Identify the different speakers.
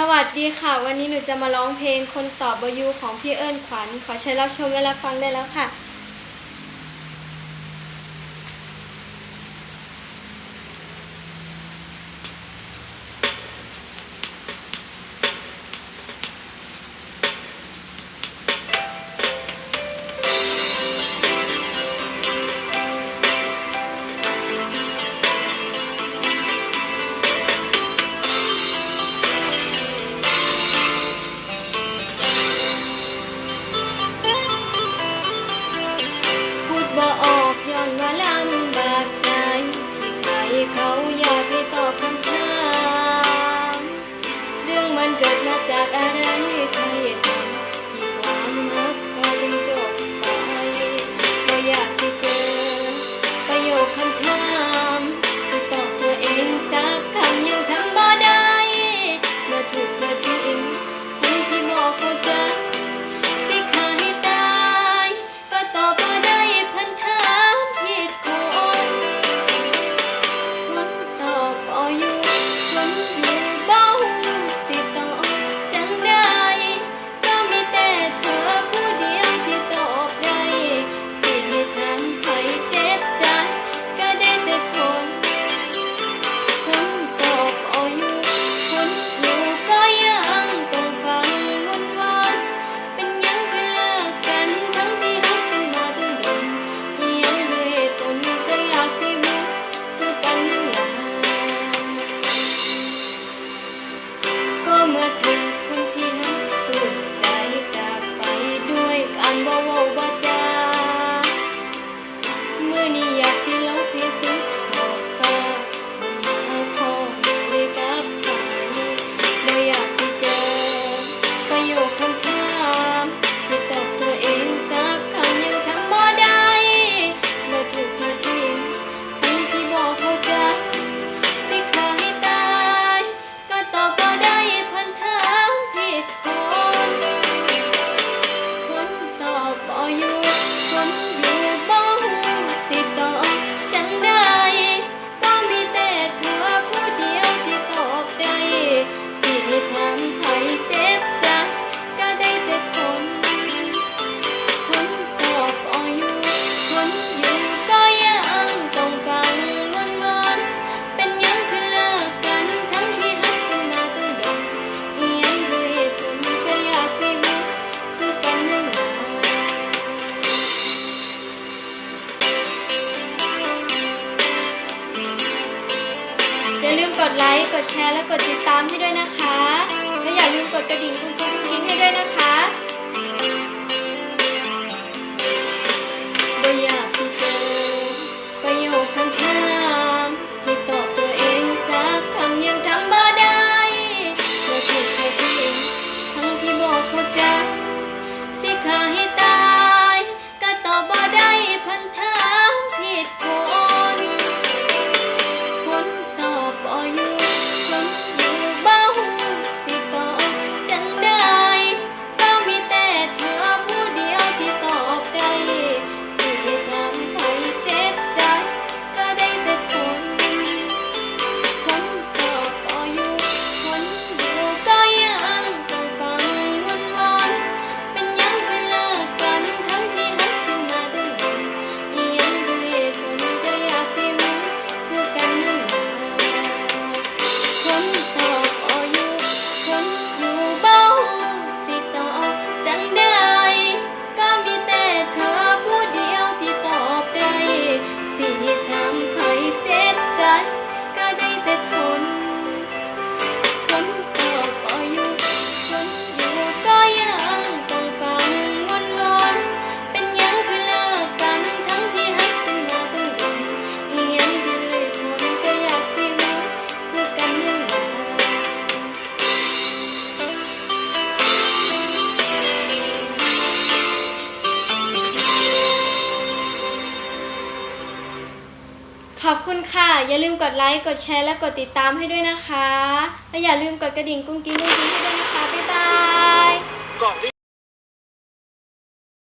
Speaker 1: สวัสดีค่ะ วันนี้หนูจะมาร้องเพลงคนต่อบยูของพี่เอิญขวัญ ขอเชิญรับชมและรับฟังได้แล้วค่ะ Takaraika กดไลค์กดแชร์และกดติดตามให้ด้วยนะคะ และอย่าลืมกดกระดิ่งกุ้งกุ้งกิ้ให้ด้วยนะคะไปอยากจะเปอประโยคคำ ขอบคุณค่ะ อย่าลืมกดไลค์ กดแชร์ และกดติดตามให้ด้วยนะคะ และอย่าลืมกดกระดิ่งกุ้งกิ้งกุ้งกิ้งให้ด้วยนะคะ บ๊ายบาย